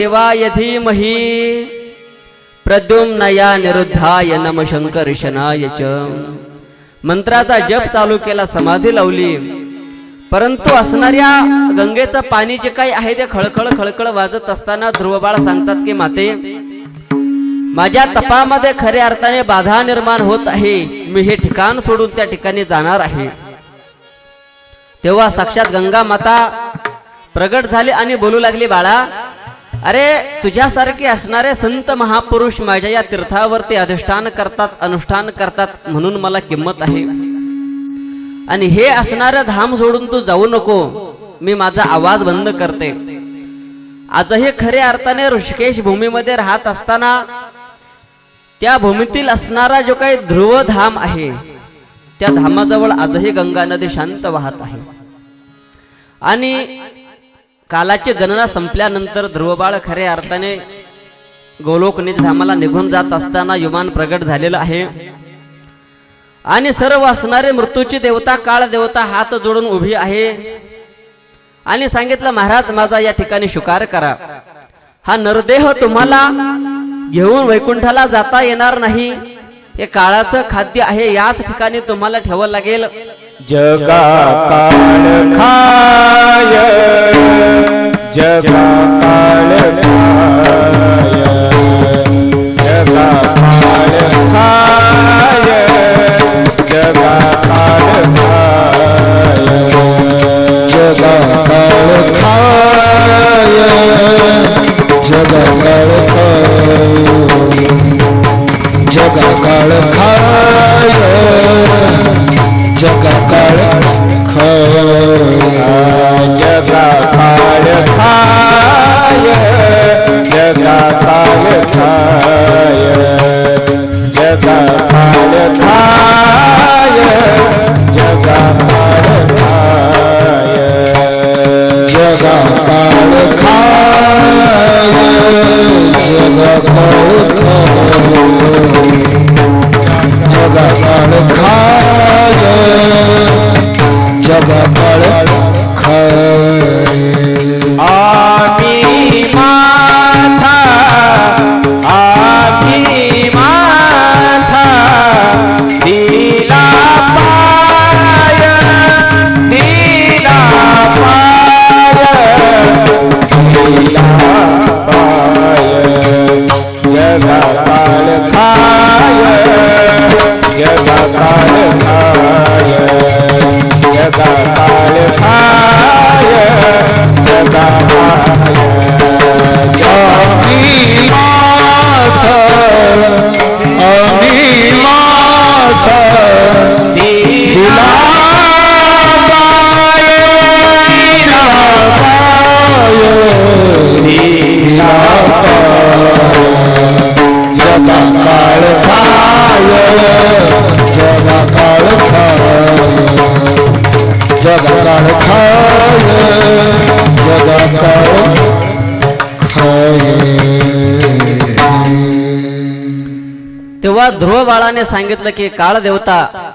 देवाय धीमहि प्रद्युम्नया निरुद्धाय नम शंकर्षणाय च। मंत्राचा जप चालू केला समाधी लावली. परंतु असणाऱ्या गंगेचं पाणी जे काही आहे ते खळखळ खळखळ वाजत असताना ध्रुवबाळ सांगतात की माते माझ्या तपामध्ये खऱ्या अर्थाने बाधा निर्माण होत आहे. मी हे ठिकाण सोडून त्या ठिकाणी जाणार आहे. तेव्हा साक्षात गंगा माता प्रगट झाली आणि बोलू लागली बाळा अरे तुझ्यासारखे असणारे संत महापुरुष माझ्या या तीर्थावरती अधिष्ठान करतात अनुष्ठान करतात म्हणून मला किंमत आहे. आणि हे असणारं धाम सोडून तू जाऊ नको. मी माझा आवाज बंद करते. आजही खऱ्या अर्थाने ऋषिकेश भूमीमध्ये राहत असताना त्या भूमीतील असणारा जो काही ध्रुव धाम आहे त्या धामाजवळ आजही गंगा नदी शांत वाहत आहे. आणि कालाची गणना संपल्यानंतर ध्रुवबाळ खऱ्या अर्थाने गोलोकनिज धामाला निघून जात असताना युमान प्रगट झालेलं आहे. आणि सर्व असणारे मृत्यूची देवता काळ देवता हात जोडून उभी आहे. आणि सांगितलं महाराज माझा या ठिकाणी शुकार करा. हा नरदेह तुम्हाला घेऊन वैकुंठाला जाता येणार नाही. हे काळाचं खाद्य आहे याच ठिकाणी तुम्हाला ठेवावं लागेल. जगा काळ खाय जगा काळ खाय जगा काळ खाय जगा काळ खाय जगा काळ खाय जगा काळ खाय जगा काळ खाय. जगाकाळ जगाकाळ खाय जगाकाळ खाय जगाकाळ खाय जगाकाळ खाय जगाकाळ खाय जगाकाळ तेव्हा ध्रुव बाळाने सांगितलं की काळ देवता